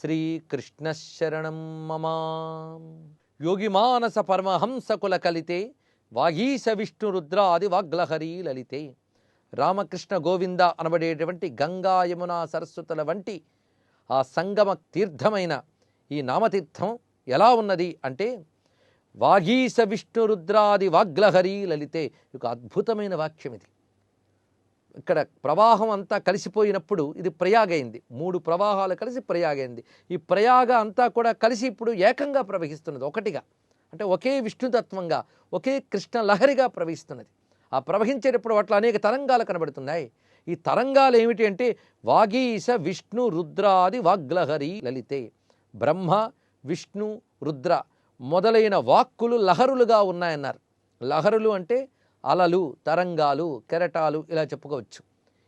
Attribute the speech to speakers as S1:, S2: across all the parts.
S1: శ్రీకృష్ణశరణం మమా. యోగిమానస పరమహంసకుల కలితే వాగీశ విష్ణు రుద్రాది వాగ్లహరి లలితే. రామకృష్ణ గోవింద అనబడేటువంటి గంగా యమున సరస్వతుల వంటి ఆ సంగమ తీర్థమైన ఈ నామతీర్థం ఎలా ఉన్నది అంటే వాగీశ విష్ణు రుద్రాది వాగ్లహరి లలితే. ఒక అద్భుతమైన వాక్యం ఇది ఇక్కడ ప్రవాహం అంతా కలిసిపోయినప్పుడు ఇది ప్రయాగ అయింది మూడు ప్రవాహాలు కలిసి ప్రయాగ అయింది ఈ ప్రయాగ అంతా కూడా కలిసి ఇప్పుడు ఏకంగా ప్రవహిస్తున్నది ఒకటిగా. అంటే ఒకే విష్ణుతత్వంగా ఒకే కృష్ణ లహరిగా ప్రవహిస్తున్నది. ఆ ప్రవహించేటప్పుడు అట్లా అనేక తరంగాలు కనబడుతున్నాయి. ఈ తరంగాలు ఏమిటి అంటే వాగీశ విష్ణు రుద్రాది వాగ్లహరి లలితే. బ్రహ్మ విష్ణు రుద్ర మొదలైన వాక్కులు లహరులుగా ఉన్నాయన్నారు. లహరులు అంటే అలలు తరంగాలు కెరటాలు ఇలా చెప్పుకోవచ్చు.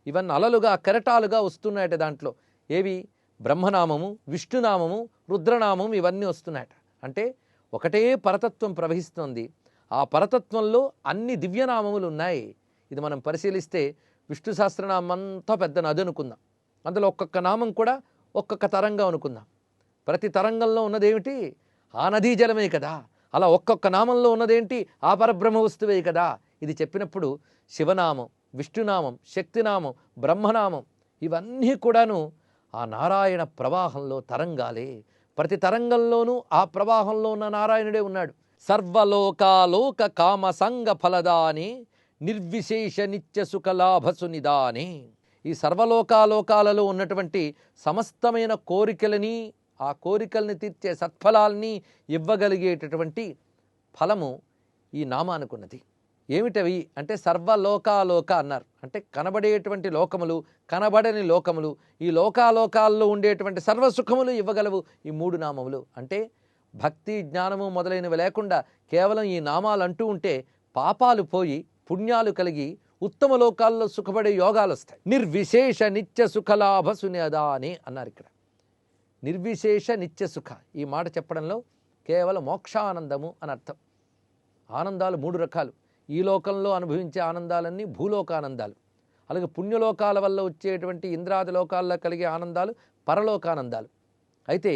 S1: ఇవన్నీ అలలుగా కెరటాలుగా వస్తున్నాయట దాంట్లో. ఏవి? బ్రహ్మనామము విష్ణునామము రుద్రనామము ఇవన్నీ వస్తున్నాయట. అంటే ఒకటే పరతత్వం ప్రవహిస్తోంది. ఆ పరతత్వంలో అన్ని దివ్యనామములు ఉన్నాయి. ఇది మనం పరిశీలిస్తే విష్ణు సహస్రనామం అంతా పెద్ద నది అనుకుందాం. అందులో ఒక్కొక్క నామం కూడా ఒక్కొక్క తరంగం అనుకుందాం. ప్రతి తరంగంలో ఉన్నదేమిటి? ఆ నదీ జలమే కదా. అలా ఒక్కొక్క నామంలో ఉన్నదేంటి? ఆ పరబ్రహ్మ వస్తువే కదా. ఇది చెప్పినప్పుడు శివనామం విష్ణునామం శక్తినామం బ్రహ్మనామం ఇవన్నీ కూడాను ఆ నారాయణ ప్రవాహంలో తరంగాలే. ప్రతి తరంగంలోనూ ఆ ప్రవాహంలో ఉన్న నారాయణుడే ఉన్నాడు. సర్వలోకాలోక కామ సంగ ఫలదాని నిర్విశేష నిత్య సుఖలాభసునిదాని ఈ సర్వలోకాలోకాలలో ఉన్నటువంటి సమస్తమైన కోరికలని ఆ కోరికల్ని తీర్చే సత్ఫలాల్ని ఇవ్వగలిగేటటువంటి ఫలము ఈ నామానుకున్నది. ఏమిటవి? అంటే సర్వలోకాలోక అన్నారు. అంటే కనబడేటువంటి లోకములు కనబడని లోకములు ఈ లోకాలోకాల్లో ఉండేటువంటి సర్వసుఖములు ఇవ్వగలవు ఈ మూడు నామములు. అంటే భక్తి జ్ఞానము మొదలైనవి లేకుండా కేవలం ఈ నామాలు అంటూ ఉంటే పాపాలు పోయి పుణ్యాలు కలిగి ఉత్తమ లోకాల్లో సుఖపడే యోగాలు వస్తాయి. నిర్విశేష నిత్య సుఖలాభ సునేదా అని అన్నారు ఇక్కడ. నిర్విశేష నిత్య సుఖ. ఈ మాట చెప్పడంలో కేవలం మోక్షానందము అని అర్థం. ఆనందాలు మూడు రకాలు. ఈ లోకంలో అనుభవించే ఆనందాలన్నీ భూలోకానందాలు. అలాగే పుణ్యలోకాల వల్ల వచ్చేటువంటి ఇంద్రాది లోకాల్లో కలిగే ఆనందాలు పరలోకానందాలు. అయితే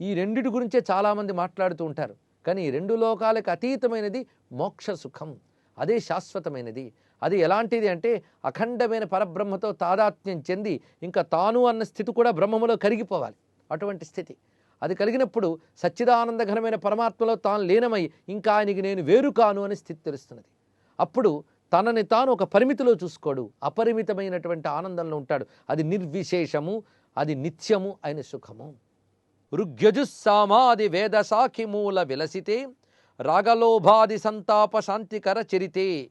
S1: ఈ రెండిటి గురించే చాలామంది మాట్లాడుతూ ఉంటారు. కానీ ఈ రెండు లోకాలకు అతీతమైనది మోక్ష సుఖం. అదే శాశ్వతమైనది. అది ఎలాంటిది అంటే అఖండమైన పరబ్రహ్మతో తాదాత్మ్యం చెంది ఇంకా తాను అన్న స్థితి కూడా బ్రహ్మములో కరిగిపోవాలి. అటువంటి స్థితి. అది కలిగినప్పుడు సచ్చిదానందఘనమైన పరమాత్మలో తాను లీనమై ఇంకా ఆయనకి నేను వేరు కాను అనే స్థితి తెలుస్తున్నది. అప్పుడు తనని తాను ఒక పరిమితిలో చూసుకోడు. అపరిమితమైనటువంటి ఆనందంలో ఉంటాడు. అది నిర్విశేషము అది నిత్యము అయిన సుఖము. ఋగ్యజుస్సామాది వేద సాఖి మూల విలసితే రాగలోభాది సంతాప శాంతికర చరితే.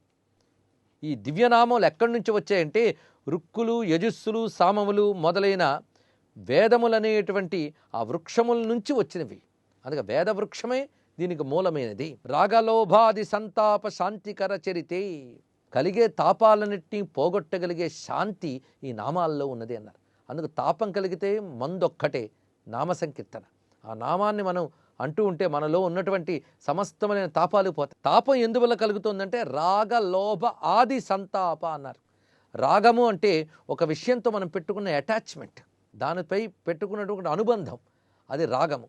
S1: ఈ దివ్యనామాలు ఎక్కడి నుంచి వచ్చాయంటే రుక్కులు యజుస్సులు సామములు మొదలైన వేదములనేటువంటి ఆ వృక్షముల నుంచి వచ్చినవి. అందుకే వేద వృక్షమే దీనికి మూలమైనది రాగలోభాది సంతాప శాంతికర చరితే కలిగే తాపాలన్నింటినీ పోగొట్టగలిగే శాంతి ఈ నామాల్లో ఉన్నది అన్నారు. అందుకు తాపం కలిగితే మందొక్కటే నామ సంకీర్తన ఆ నామాన్ని మనం అంటూ ఉంటే మనలో ఉన్నటువంటి సమస్తమైన తాపాలు పోతాయి. తాపం ఎందువల్ల కలుగుతుందంటే రాగ లోభ ఆది సంతాప అన్నారు. రాగము అంటే ఒక విషయంతో మనం పెట్టుకున్న అటాచ్మెంట్. దానిపై పెట్టుకున్నటువంటి అనుబంధం. అది రాగము.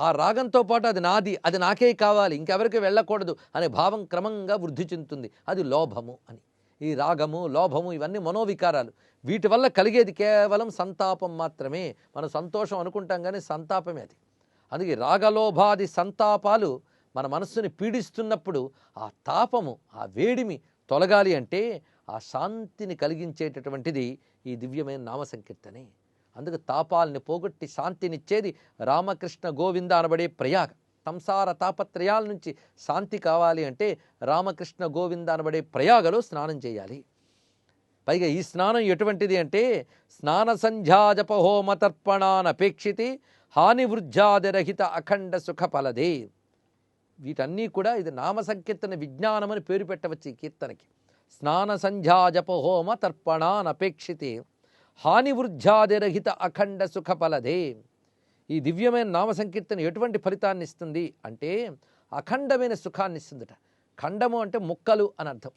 S1: ఆ రాగంతో పాటు అది నాది అది నాకే కావాలి ఇంకెవరికి వెళ్ళకూడదు అనే భావం క్రమంగా వృద్ధి చెందుతుంది. అది లోభము అని. ఈ రాగము లోభము ఇవన్నీ మనోవికారాలు. వీటి వల్ల కలిగేది కేవలం సంతాపం మాత్రమే. మనం సంతోషం అనుకుంటాం కానీ సంతాపమే అది. అందుకే రాగలోభాది సంతాపాలు మన మనస్సుని పీడిస్తున్నప్పుడు ఆ తాపము ఆ వేడిమి తొలగాలి అంటే ఆ శాంతిని కలిగించేటటువంటిది ఈ దివ్యమైన నామ సంకీర్తనే అందుకు తాపాలని పోగొట్టి శాంతినిచ్చేది రామకృష్ణ గోవింద అనబడే ప్రయాగ. సంసార తాపత్రయాల నుంచి శాంతి కావాలి అంటే రామకృష్ణ గోవింద అనబడే ప్రయాగలో స్నానం చేయాలి. పైగా ఈ స్నానం ఎటువంటిది అంటే స్నాన సంధ్యాజప హోమ తర్పణానపేక్షితి హాని అఖండ సుఖ ఫలదే వీటన్నీ కూడా ఇది నామ సంకీర్తన విజ్ఞానం అని పేరు పెట్టవచ్చు ఈ కీర్తనకి. స్నాన సంధ్యా జపహోమ తర్పణానపేక్షితే హాని వృద్ధ్యాదిరహిత అఖండ సుఖ ఫలదే ఈ దివ్యమైన నామ సంకీర్తన ఎటువంటి ఫలితాన్ని ఇస్తుంది అంటే అఖండమైన సుఖాన్ని ఇస్తుందట ఖండము అంటే ముక్కలు అని అర్థం.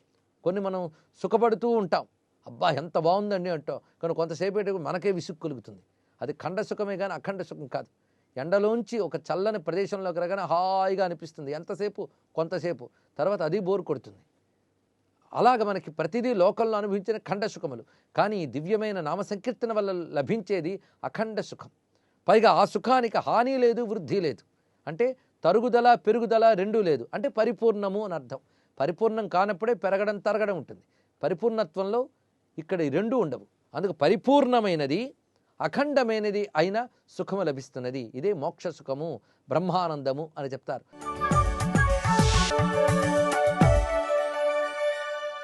S1: కొన్ని మనం సుఖపడుతూ ఉంటాం. అబ్బా ఎంత బాగుందండి అంటాం. కానీ కొంతసేపటికి మనకే విసుగు కలుగుతుంది. అది ఖండ సుఖమే కానీ అఖండ సుఖం కాదు. ఎండలోంచి ఒక చల్లని ప్రదేశంలోకి రాగానే హాయిగా అనిపిస్తుంది. ఎంతసేపు? కొంతసేపు. తర్వాత అది బోరు కొడుతుంది. అలాగ మనకి ప్రతిదీ లోకంలో అనుభవించిన ఖండ సుఖములు. కానీ దివ్యమైన నామ సంకీర్తన వల్ల లభించేది అఖండ సుఖం. పైగా ఆ సుఖానికి హాని లేదు వృద్ధి లేదు. అంటే తరుగుదల పెరుగుదల రెండూ లేదు. అంటే పరిపూర్ణము అని అర్థం. పరిపూర్ణం కానప్పుడే పెరగడం తరగడం ఉంటుంది. పరిపూర్ణత్వంలో ఇక్కడ ఈ ఉండవు. అందుకు పరిపూర్ణమైనది అఖండమైనది అయిన సుఖము లభిస్తున్నది. ఇదే మోక్ష సుఖము బ్రహ్మానందము అని చెప్తారు.